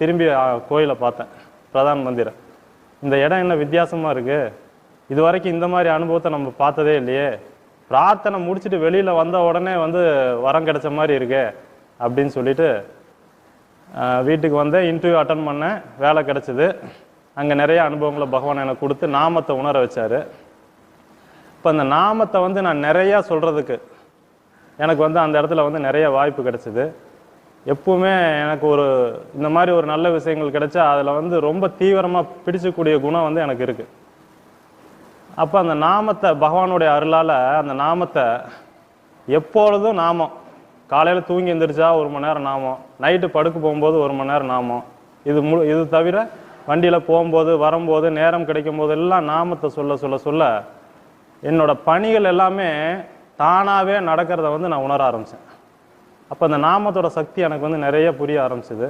திரும்பி கோயிலை பார்த்தேன். பிரதான் மந்திரம். இந்த இடம் என்ன வித்தியாசமாக இருக்குது இது வரைக்கும் இந்த மாதிரி அனுபவத்தை நம்ம பார்த்ததே இல்லையே. பிரார்த்தனை முடிச்சுட்டு வெளியில் வந்த உடனே வந்து வரம் கிடைச்ச மாதிரி இருக்கே அப்படின்னு சொல்லிட்டு வீட்டுக்கு வந்தேன். இன்டர்வியூ அட்டன் பண்ணேன். வேலை கிடச்சிது. அங்கே நிறைய அனுபவங்களை பகவான் எனக்கு கொடுத்து நாமத்தை உணர வச்சார். இப்போ அந்த நாமத்தை வந்து நான் நிறையா சொல்கிறதுக்கு எனக்கு வந்து அந்த இடத்துல வந்து நிறைய வாய்ப்பு கிடச்சிது. எப்பவுமே எனக்கு ஒரு இந்த மாதிரி ஒரு நல்ல விஷயங்கள் கிடைச்சா அதில் வந்து ரொம்ப தீவிரமாக பிடிச்சக்கூடிய குணம் வந்து எனக்கு இருக்குது அப்போ அந்த நாமத்தை பகவானுடைய அருளால் அந்த நாமத்தை எப்பொழுதும் நாமம். காலையில் தூங்கி எந்திரிச்சா ஒரு மணி நேரம் நாமம். நைட்டு படுக்க போகும்போது ஒரு மணி நேரம் நாமம். இது முழு இது தவிர வண்டியில் போகும்போது வரும்போது நேரம் கிடைக்கும் போது எல்லாம் நாமத்தை சொல்ல சொல்ல சொல்ல என்னோட பணிகள் எல்லாமே தானாகவே நடக்கிறத வந்து நான் உணர ஆரம்பித்தேன் அப்போ அந்த நாமத்தோட சக்தி எனக்கு வந்து நிறைய புரிய ஆரம்பிச்சது.